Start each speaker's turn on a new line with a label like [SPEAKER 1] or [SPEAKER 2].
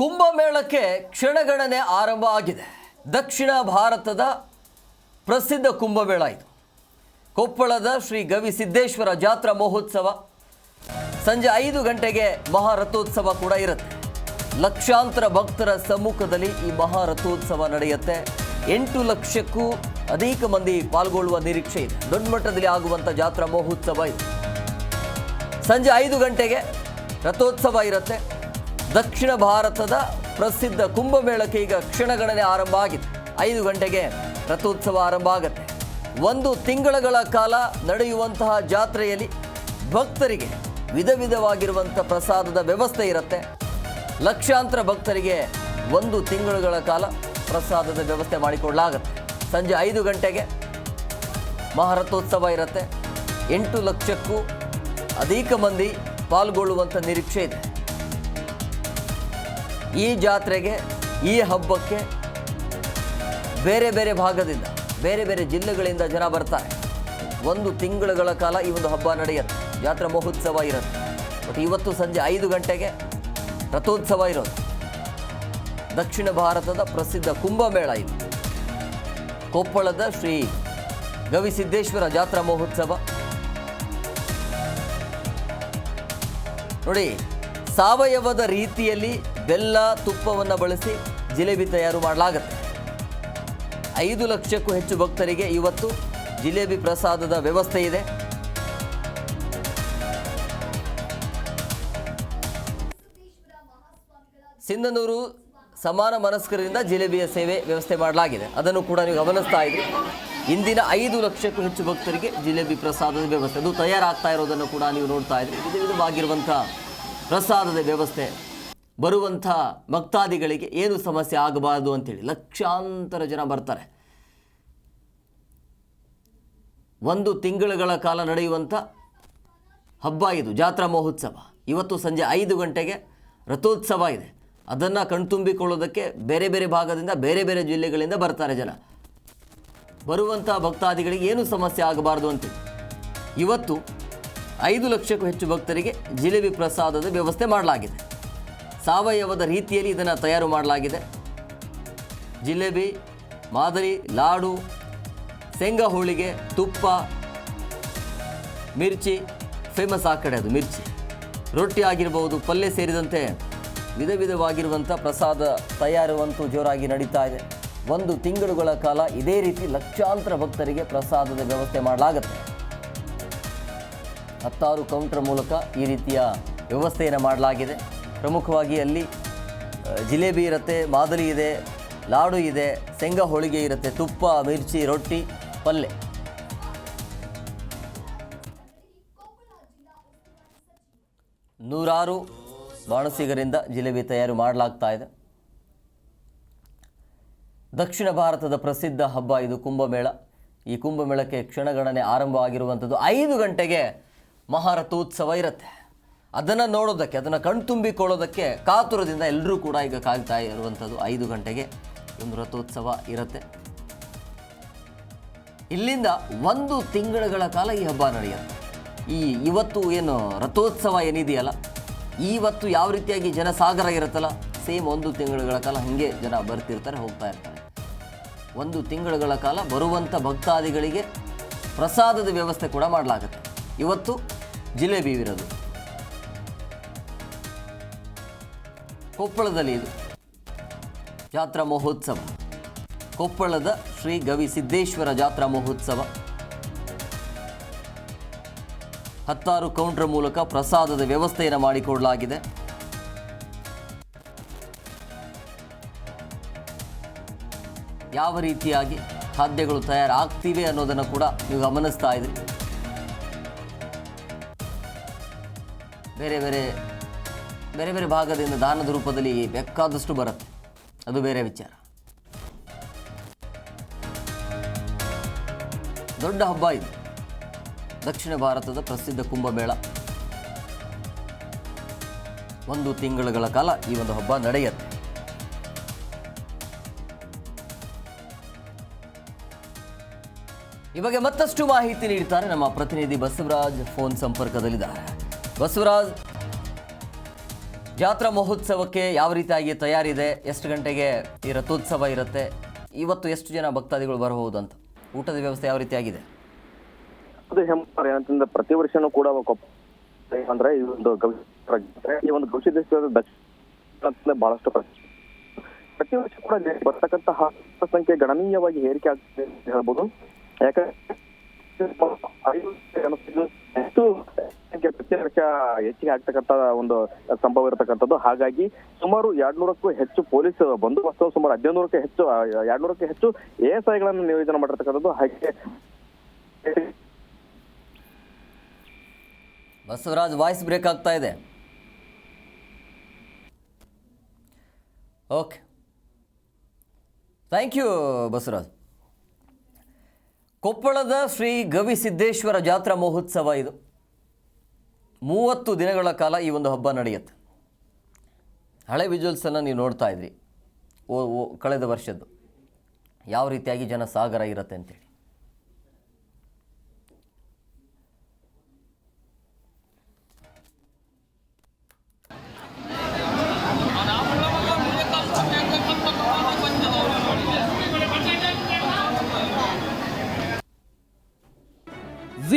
[SPEAKER 1] ಕುಂಭಮೇಳಕ್ಕೆ ಕ್ಷಣಗಣನೆ ಆರಂಭ ಆಗಿದೆ. ದಕ್ಷಿಣ ಭಾರತದ ಪ್ರಸಿದ್ಧ ಕುಂಭಮೇಳ ಇದು. ಕೊಪ್ಪಳದ ಶ್ರೀ ಗವಿ ಸಿದ್ದೇಶ್ವರ ಜಾತ್ರಾ ಮಹೋತ್ಸವ. ಸಂಜೆ ಐದು ಗಂಟೆಗೆ ಮಹಾರಥೋತ್ಸವ ಕೂಡ ಇರುತ್ತೆ. ಲಕ್ಷಾಂತರ ಭಕ್ತರ ಸಮ್ಮುಖದಲ್ಲಿ ಈ ಮಹಾರಥೋತ್ಸವ ನಡೆಯುತ್ತೆ. ಎಂಟು ಲಕ್ಷಕ್ಕೂ ಅನೇಕ ಮಂದಿ ಪಾಲ್ಗೊಳ್ಳುವ ನಿರೀಕ್ಷೆ ಇದೆ. ದೊಡ್ಡ ಮಟ್ಟದಲ್ಲಿ ಆಗುವಂಥ ಜಾತ್ರಾ ಮಹೋತ್ಸವ ಇದು. ಸಂಜೆ ಐದು ಗಂಟೆಗೆ ರಥೋತ್ಸವ ಇರುತ್ತೆ. ದಕ್ಷಿಣ ಭಾರತದ ಪ್ರಸಿದ್ಧ ಕುಂಭಮೇಳಕ್ಕೆ ಈಗ ಕ್ಷಣಗಣನೆ ಆರಂಭ ಆಗಿದೆ. ಐದು ಗಂಟೆಗೆ ರಥೋತ್ಸವ ಆರಂಭ ಆಗುತ್ತೆ. ಒಂದು ತಿಂಗಳುಗಳ ಕಾಲ ನಡೆಯುವಂತಹ ಜಾತ್ರೆಯಲ್ಲಿ ಭಕ್ತರಿಗೆ ವಿಧ ವಿಧವಾಗಿರುವಂಥ ಪ್ರಸಾದದ ವ್ಯವಸ್ಥೆ ಇರುತ್ತೆ. ಲಕ್ಷಾಂತರ ಭಕ್ತರಿಗೆ ಒಂದು ತಿಂಗಳುಗಳ ಕಾಲ ಪ್ರಸಾದದ ವ್ಯವಸ್ಥೆ ಮಾಡಿಕೊಡಲಾಗುತ್ತೆ ಸಂಜೆ ಐದು ಗಂಟೆಗೆ ಮಹಾರಥೋತ್ಸವ ಇರುತ್ತೆ. ಎಂಟು ಲಕ್ಷಕ್ಕೂ ಅಧಿಕ ಮಂದಿ ಪಾಲ್ಗೊಳ್ಳುವಂಥ ನಿರೀಕ್ಷೆ ಇದೆ. ಈ ಜಾತ್ರೆಗೆ, ಈ ಹಬ್ಬಕ್ಕೆ ಬೇರೆ ಬೇರೆ ಭಾಗದಿಂದ, ಬೇರೆ ಬೇರೆ ಜಿಲ್ಲೆಗಳಿಂದ ಜನ ಬರ್ತಾರೆ. ಒಂದು ತಿಂಗಳುಗಳ ಕಾಲ ಈ ಒಂದು ಹಬ್ಬ ನಡೆಯುತ್ತೆ. ಜಾತ್ರಾ ಮಹೋತ್ಸವ ಇರುತ್ತೆ. ಬಟ್ ಇವತ್ತು ಸಂಜೆ ಐದು ಗಂಟೆಗೆ ರಥೋತ್ಸವ ಇರೋದು. ದಕ್ಷಿಣ ಭಾರತದ ಪ್ರಸಿದ್ಧ ಕುಂಭಮೇಳ ಇದು. ಕೊಪ್ಪಳದ ಶ್ರೀ ಗವಿಸಿದ್ದೇಶ್ವರ ಜಾತ್ರಾ ಮಹೋತ್ಸವ. ನೋಡಿ ಸಾವಯವದ ರೀತಿಯಲ್ಲಿ ಬೆಲ್ಲ ತುಪ್ಪವನ್ನು ಬಳಸಿ ಜಿಲೇಬಿ ತಯಾರು ಮಾಡಲಾಗುತ್ತೆ. ಐದು ಲಕ್ಷಕ್ಕೂ ಹೆಚ್ಚು ಭಕ್ತರಿಗೆ ಇವತ್ತು ಜಿಲೇಬಿ ಪ್ರಸಾದದ ವ್ಯವಸ್ಥೆ ಇದೆ. ಸಿಂಧನೂರು ಸಮಾನ ಮನಸ್ಕರಿಂದ ಜಿಲೇಬಿಯ ಸೇವೆ ವ್ಯವಸ್ಥೆ ಮಾಡಲಾಗಿದೆ. ಅದನ್ನು ಕೂಡ ನೀವು ಗಮನಿಸ್ತಾ ಇದ್ದೀರಿ ಇಂದಿನ ಐದು ಲಕ್ಷಕ್ಕೂ ಹೆಚ್ಚು ಭಕ್ತರಿಗೆ ಜಿಲೇಬಿ ಪ್ರಸಾದದ ವ್ಯವಸ್ಥೆ. ಅದು ತಯಾರಾಗ್ತಾ ಇರೋದನ್ನು ಕೂಡ ನೀವು ನೋಡ್ತಾ ಇದ್ದೀರಿ ವಿಧ ವಿಧವಾಗಿರುವಂಥ ಪ್ರಸಾದದ ವ್ಯವಸ್ಥೆ. ಬರುವಂಥ ಭಕ್ತಾದಿಗಳಿಗೆ ಏನು ಸಮಸ್ಯೆ ಆಗಬಾರದು ಅಂತೇಳಿ ಲಕ್ಷಾಂತರ ಜನ ಬರ್ತಾರೆ. ಒಂದು ತಿಂಗಳುಗಳ ಕಾಲ ನಡೆಯುವಂಥ ಹಬ್ಬ ಇದು, ಜಾತ್ರಾ ಮಹೋತ್ಸವ. ಇವತ್ತು ಸಂಜೆ ಐದು ಗಂಟೆಗೆ ರಥೋತ್ಸವ ಇದೆ. ಅದನ್ನು ಕಣ್ತುಂಬಿಕೊಳ್ಳೋದಕ್ಕೆ ಬೇರೆ ಬೇರೆ ಭಾಗದಿಂದ ಬೇರೆ ಬೇರೆ ಜಿಲ್ಲೆಗಳಿಂದ ಬರ್ತಾರೆ ಜನ. ಬರುವಂಥ ಭಕ್ತಾದಿಗಳಿಗೆ ಏನು ಸಮಸ್ಯೆ ಆಗಬಾರ್ದು ಅಂತೇಳಿ. ಇವತ್ತು ಐದು ಲಕ್ಷಕ್ಕೂ ಹೆಚ್ಚು ಭಕ್ತರಿಗೆ ಜಿಲೇಬಿ ಪ್ರಸಾದದ ವ್ಯವಸ್ಥೆ ಮಾಡಲಾಗಿದೆ. ಸಾವಯವದ ರೀತಿಯಲ್ಲಿ ಇದನ್ನು ತಯಾರು ಮಾಡಲಾಗಿದೆ. ಜಿಲೇಬಿ, ಮಾದರಿ, ಲಾಡು, ಶೇಂಗಾ ಹೋಳಿಗೆ, ತುಪ್ಪ, ಮಿರ್ಚಿ ಫೇಮಸ್ ಆ ಕಡೆ ಅದು ಮಿರ್ಚಿ. ರೊಟ್ಟಿ ಆಗಿರ್ಬೋದು, ಪಲ್ಯ ಸೇರಿದಂತೆ ವಿಧ ವಿಧವಾಗಿರುವಂಥ ಪ್ರಸಾದ ತಯಾರುವಂತೂ ಜೋರಾಗಿ ನಡೀತಾ ಇದೆ. ಒಂದು ತಿಂಗಳುಗಳ ಕಾಲ ಇದೇ ರೀತಿ ಲಕ್ಷಾಂತರ ಭಕ್ತರಿಗೆ ಪ್ರಸಾದದ ವ್ಯವಸ್ಥೆ ಮಾಡಲಾಗುತ್ತೆ. ಹತ್ತಾರು ಕೌಂಟರ್ ಮೂಲಕ ಈ ರೀತಿಯ ವ್ಯವಸ್ಥೆಯನ್ನು ಮಾಡಲಾಗಿದೆ. ಪ್ರಮುಖವಾಗಿ ಅಲ್ಲಿ ಜಿಲೇಬಿ ಇರುತ್ತೆ ಮಾದಲಿ ಇದೆ, ಲಾಡು ಇದೆ, ಶೇಂಗಾ ಹೋಳಿಗೆ ಇರುತ್ತೆ, ತುಪ್ಪ, ಮಿರ್ಚಿ, ರೊಟ್ಟಿ ಪಲ್ಯ ನೂರಾರು ಬಾಣಸಿಗರಿಂದ ಜಿಲೇಬಿ ತಯಾರು ಮಾಡಲಾಗ್ತಾ ಇದೆ. ದಕ್ಷಿಣ ಭಾರತದ ಪ್ರಸಿದ್ಧ ಹಬ್ಬ ಇದು ಕುಂಭಮೇಳ. ಈ ಕುಂಭಮೇಳಕ್ಕೆ ಕ್ಷಣಗಣನೆ ಆರಂಭ ಆಗಿರುವಂಥದ್ದು ಐದು ಗಂಟೆಗೆ ಮಹಾರಥೋತ್ಸವ ಇರುತ್ತೆ. ಅದನ್ನು ನೋಡೋದಕ್ಕೆ, ಅದನ್ನು ಕಣ್ತುಂಬಿಕೊಳ್ಳೋದಕ್ಕೆ ಕಾತುರದಿಂದ ಎಲ್ಲರೂ ಕೂಡ ಈಗ ಕಾಯ್ತಾ ಇರುವಂಥದ್ದು ಐದು ಗಂಟೆಗೆ ಒಂದು ರಥೋತ್ಸವ ಇರುತ್ತೆ. ಇಲ್ಲಿಂದ ಒಂದು ತಿಂಗಳುಗಳ ಕಾಲ ಈ ಹಬ್ಬ ನಡೆಯುತ್ತೆ. ಈ ಇವತ್ತು ಏನು ರಥೋತ್ಸವ ಏನಿದೆಯಲ್ಲ ಇವತ್ತು ಯಾವ ರೀತಿಯಾಗಿ ಜನಸಾಗರ ಇರುತ್ತಲ್ಲ, ಸೇಮ್ ಒಂದು ತಿಂಗಳುಗಳ ಕಾಲ ಹಾಗೆ ಜನ ಬರ್ತಿರ್ತಾರೆ, ಹೋಗ್ತಾ ಇರ್ತಾರೆ. ಒಂದು ತಿಂಗಳುಗಳ ಕಾಲ ಬರುವಂಥ ಭಕ್ತಾದಿಗಳಿಗೆ ಪ್ರಸಾದದ ವ್ಯವಸ್ಥೆ ಕೂಡ ಮಾಡಲಾಗುತ್ತೆ. ಇವತ್ತು ಜಿಲೇಬಿ ಇರೋದು. ಕೊಪ್ಪಳದಲ್ಲಿ ಇದು. ಜಾತ್ರಾ ಮಹೋತ್ಸವ. ಕೊಪ್ಪಳದ ಶ್ರೀ ಗವಿ ಸಿದ್ದೇಶ್ವರ ಜಾತ್ರಾ ಮಹೋತ್ಸವ. ಹತ್ತಾರು ಕೌಂಟರ್ ಮೂಲಕ ಪ್ರಸಾದದ ವ್ಯವಸ್ಥೆಯನ್ನು ಮಾಡಿಕೊಡಲಾಗಿದೆ. ಯಾವ ರೀತಿಯಾಗಿ ಖಾದ್ಯಗಳು ತಯಾರಾಗ್ತಿವೆ ಅನ್ನೋದನ್ನು ಕೂಡ ನೀವು ಗಮನಿಸ್ತಾ ಇದ್ರಿ. ಬೇರೆ ಬೇರೆ ಬೇರೆ ಬೇರೆ ಭಾಗದಿಂದ ದಾನದ ರೂಪದಲ್ಲಿ ಬೇಕಾದಷ್ಟು ಬರುತ್ತೆ. ಅದು ಬೇರೆ ವಿಚಾರ. ದೊಡ್ಡ ಹಬ್ಬ ಇದು. ದಕ್ಷಿಣ ಭಾರತದ ಪ್ರಸಿದ್ಧ ಕುಂಭಮೇಳ. ಒಂದು ತಿಂಗಳುಗಳ ಕಾಲ ಈ ಒಂದು ಹಬ್ಬ ನಡೆಯುತ್ತೆ. ಈ ಬಗ್ಗೆ ಮತ್ತಷ್ಟು ಮಾಹಿತಿ ನೀಡುತ್ತಾರೆ ನಮ್ಮ ಪ್ರತಿನಿಧಿ ಬಸವರಾಜ್ ಫೋನ್ ಸಂಪರ್ಕದಲ್ಲಿದ್ದಾರೆ. ಬಸವರಾಜ್, ಜಾತ್ರಾ ಮಹೋತ್ಸವಕ್ಕೆ ಯಾವ ರೀತಿಯಾಗಿ ತಯಾರಿದೆ, ಎಷ್ಟು ಗಂಟೆಗೆ ಈ ರಥೋತ್ಸವ ಇರುತ್ತೆ, ಇವತ್ತು ಎಷ್ಟು ಜನ ಭಕ್ತಾದಿಗಳು ಬರಬಹುದು ಅಂತ, ಊಟದ ವ್ಯವಸ್ಥೆ ಯಾವ ರೀತಿಯಾಗಿದೆ
[SPEAKER 2] ಅದು ಪ್ರತಿ ವರ್ಷನೂ ಕೂಡ ಅಂದ್ರೆ ಈ ಒಂದು ಈ ಒಂದು ಗವಿಸಿದ್ದೇಶ್ವರ ದಕ್ಷಿಣ ಬಹಳಷ್ಟು. ಪ್ರತಿ ವರ್ಷ ಕೂಡ ಬರ್ತಕ್ಕಂತಹ ಸಂಖ್ಯೆ ಗಣನೀಯವಾಗಿ ಏರಿಕೆ ಆಗ್ತದೆ ಹೇಳ್ಬೋದು ಯಾಕಂದ್ರೆ ಹೆಚ್ಚು ಹೆಚ್ಚಿಗೆ ಆಗ್ತಕ್ಕಂತ ಒಂದು ಸಂಭವ ಇರತಕ್ಕಂಥದ್ದು. ಹಾಗಾಗಿ ಸುಮಾರು ಎರಡ್ನೂರಕ್ಕೂ ಹೆಚ್ಚು ಪೊಲೀಸ್ ಬಂದೋಬಸ್ತ್, ಸುಮಾರು ಹದಿನೂರಕ್ಕೆ ಹೆಚ್ಚು ಎರಡ್ನೂರಕ್ಕೆ ಹೆಚ್ಚು ಎಸ್ ಐ ಗಳನ್ನು ನಿಯೋಜನೆ ಮಾಡಿರ್ತಕ್ಕಂಥದ್ದು. ಹಾಗೆ
[SPEAKER 1] ಬಸವರಾಜ್, ವಾಯ್ಸ್ ಬ್ರೇಕ್ ಆಗ್ತಾ ಇದೆ. ಓಕೆ. Thank you Basavaraj. ಕೊಪ್ಪಳದ ಶ್ರೀ ಗವಿಸಿದ್ದೇಶ್ವರ ಜಾತ್ರಾ ಮಹೋತ್ಸವ ಇದು. ಮೂವತ್ತು ದಿನಗಳ ಕಾಲ ಈ ಒಂದು ಹಬ್ಬ ನಡೆಯುತ್ತೆ. ಹಳೆ ವಿಜುವಲ್ಸನ್ನು ನೀವು ನೋಡ್ತಾ ಇದ್ರಿ. ಓ, ಕಳೆದ ವರ್ಷದ್ದು. ಯಾವ ರೀತಿಯಾಗಿ ಜನ ಸಾಗರ ಇರುತ್ತೆ ಅಂತೇಳಿ.